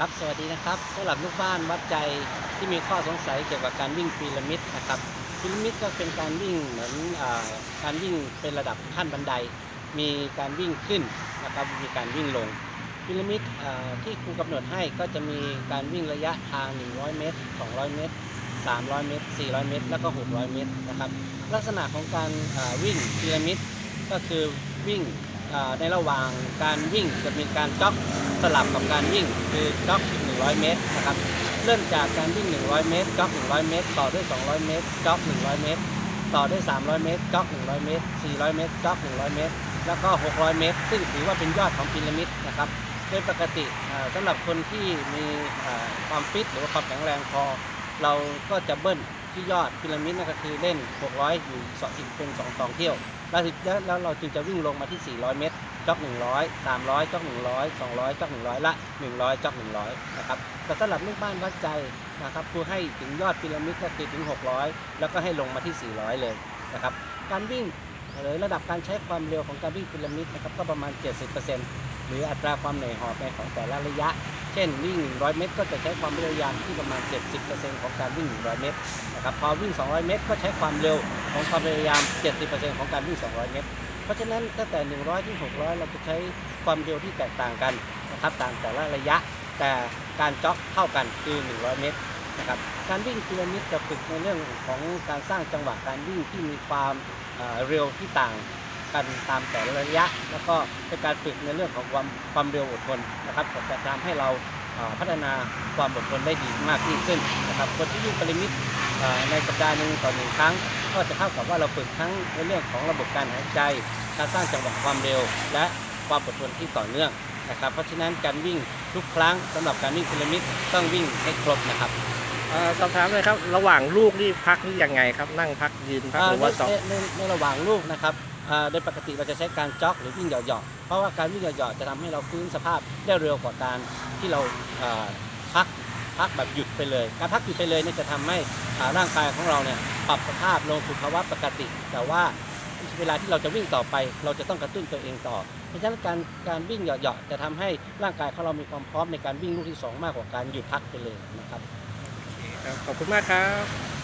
ครับสวัสดีนะครับสำหรับลูกบ้านวัดใจที่มีข้อสงสัยเกี่ยวกับการวิ่งพีระมิดนะครับพีระมิดก็เป็นการวิ่งเหมือนอการวิ่งเป็นระดับขั้นบันได มีการวิ่งขึ้นนะครับมีการวิ่งลงพีระมิดที่ครูกำหนดให้ก็จะมีการวิ่งระยะทาง 100 เมตร 200 เมตร 300 เมตร 400 เมตร แล้วก็ 600 เมตรนะครับลักษณะของการวิ่งพีระมิดก็คือวิ่งในระหว่างการวิ่งจะมีการจ็อก สลับกับการวิ่งคือจ็อก 100 เมตรนะครับเริ่มจากการวิ่ง 100 เมตรจ็อก 100 เมตร ต่อด้วย 200 เมตรจ็อก 100 เมตร ต่อด้วย 300 เมตรจ็อก 100 เมตร 400 เมตรจ็อก 100 เมตร แล้วก็ 600 เมตร ซึ่งถือว่าเป็นยอดของพีระมิดนะครับโดยปกติอ่าสำหรับคนที่มีความฟิตหรือว่าความแข็งแรงพอ เราก็จะเบิ้ลที่ยอดพีระมิดนั่นก็คือเล่น 600 อยู่สองอีกเป็น2 2เที่ยว เราถึงแล้วเราจึงจะวิ่งลงมาที่ 400 เมตรจ็อก100 300จ็อก100 200จ็อก100ละ 100จ็อก100 นะครับแต่สำหรับลูกบ้านวัดใจนะครับคือให้ถึงยอดพีระมิดก็คือถึง 600 แล้วก็ให้ลงมาที่ 400 เลยนะครับ การวิ่ง หรือระดับการใช้ความเร็วของการวิ่งพีระมิดนะครับก็ประมาณ 70%หรืออัตราความเหนื่อยหอบในของแต่ละระยะ เช่นวิ่ง 100 เมตร ก็จะใช้ความเร็วยานที่ประมาณ 70%ของการวิ่ง 100 เมตรนะครับพอวิ่ง 200 เมตร ก็ใช้ความเร็วของความพยายาม70%ของการวิ่ง 200 เมตร เพราะฉะนั้นตั้งแต่ 100 ถึง 600 เราจะใช้ความเร็วที่แตกต่างกันนะครับตามแต่ละระยะแต่การจ็อกเท่ากันคือ 100 เมตร นะครับการวิ่งพีระมิดจะฝึกในเรื่องของการสร้างจังหวะการวิ่งที่มีความเร็วที่ต่างกันตามแต่ระยะ แล้วก็เป็นการฝึกในเรื่องของความความเร็วอดทนนะครับจะทำให้เราพัฒนาความอดทนได้ดีมากยิ่งขึ้นนะครับคนที่วิ่งพีระมิดเอ่อในสัปดาห์หนึ่งต่อหนึ่งครั้ง ก็จะเท่ากับว่าเราฝึกทั้งในเรื่องของระบบการหายใจ การสร้างจังหวะความเร็ว และความอดทนที่ต่อเนื่องนะครับ เพราะฉะนั้นการวิ่งทุกครั้งสำหรับการวิ่งพีระมิดต้องวิ่งให้ครบนะครับ สอบถามเลยครับ ระหว่างลูกนี่พักนี่ยังไงครับ นั่งพักยืนพักหรือว่าในจอก ในในในระหว่างลูกนะครับอ่าโดยปกติเราจะใช้การจ็อกหรือวิ่งเหยาะๆเพราะว่าการวิ่งเหยาะๆจะทำให้เราฟื้นสภาพได้เร็วกว่าการที่เราอ่าพักพักแบบหยุดไปเลย การพักหยุดไปเลยเนี่ยจะทำให้อ่าร่างกายของเราเนี่ยปรับสภาพลงสู่ภาวะปกติ แต่ว่าเวลาที่เราจะวิ่งต่อไป เราจะต้องกระตุ้นตัวเองต่อ เพราะฉะนั้นการการวิ่งเหยาะๆจะทำให้ร่างกายของเรามีความพร้อมในการวิ่งลูกที่สองมากกว่าการหยุดพักไปเลยนะครับ ครับขอบคุณมากครับ